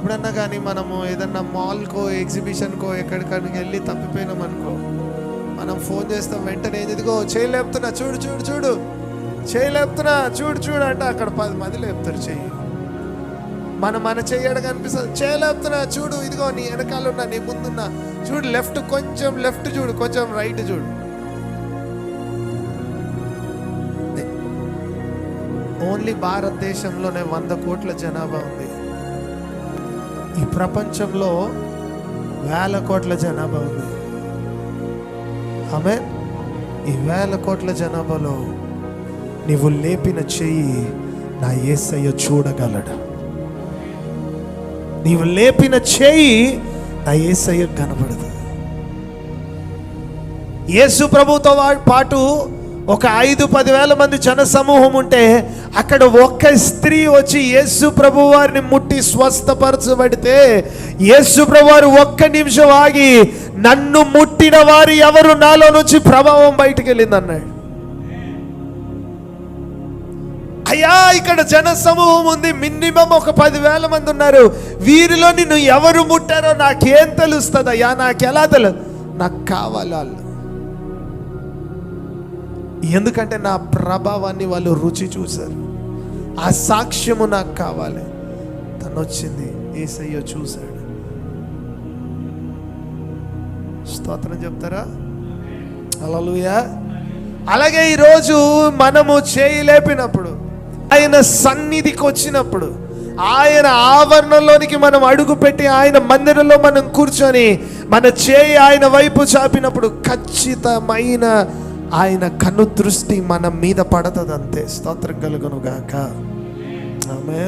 ఎప్పుడన్నా కానీ మనము ఏదన్నా మాల్కో ఎగ్జిబిషన్కో ఎక్కడికైనా వెళ్ళి తప్పిపోయినాం అనుకో మనం ఫోన్ చేస్తాం వెంటనే ఏది ఇదిగో చేయి లేపుతున్నా చూడు చూడు చూడు. చేయి లేపుతున్నా చూడు చూడు అంటే అక్కడ పది మంది లేపుతారు చెయ్యి మనం మన చెయ్యడం కనిపిస్తుంది చేయి లేపుతున్నా చూడు ఇదిగో నీ వెనకాలన్నా నీ ముందున్నా. చూడు లెఫ్ట్ కొంచెం లెఫ్ట్ చూడు కొంచెం రైట్ చూడు. ఓన్లీ భారతదేశంలోనే వంద కోట్ల జనాభా ఉంది. ఈ ప్రపంచంలో వేల కోట్ల జనాభా ఉంది. ఆమె ఈ వేల కోట్ల జనాభాలో నీవు లేపిన చెయ్యి నా ఏసయ్య చూడగలడు. నీవు లేపిన చేయి నా ఏసయ్య కనబడదు. యేసు ప్రభుతో వా- పాటు ఒక ఐదు పదివేల మంది జన సమూహం ఉంటే అక్కడ ఒక్క స్త్రీ వచ్చి యేసు ప్రభు వారిని ముట్టి స్వస్థపరచబడితే యేసు ప్రభు వారు ఒక్క నిమిషం ఆగి నన్ను ముట్టిన వారు ఎవరు? నాలో నుంచి ప్రభావం బయటకు వెళ్ళింది అన్నాడు అయ్యా ఇక్కడ జన సమూహం ఉంది. మినిమం ఒక పదివేల మంది ఉన్నారు. వీరిలో నిన్ను ఎవరు ముట్టారో నాకేం తెలుస్తుంది అయ్యా నాకు ఎలా తెలుసు నాకు కావాలి వాళ్ళు. ఎందుకంటే నా ప్రభావాన్ని వాళ్ళు రుచి చూశారు. ఆ సాక్ష్యము నాకు కావాలి. తను వచ్చింది ఏసయ్యో చూశాడు. స్తోత్రం చెప్తారా? అలలుయా అలాగే ఈరోజు మనము చేయలేపినప్పుడు ఆయన సన్నిధికి వచ్చినప్పుడు ఆయన ఆవరణలోనికి మనం అడుగుపెట్టి ఆయన మందిరంలో మనం కూర్చొని మన చేయి ఆయన వైపు చాపినప్పుడు ఖచ్చితమైన ఆయన కను దృష్టి మన మీద పడతది అంతే స్తోత్రం కలుగును గాక ఆమె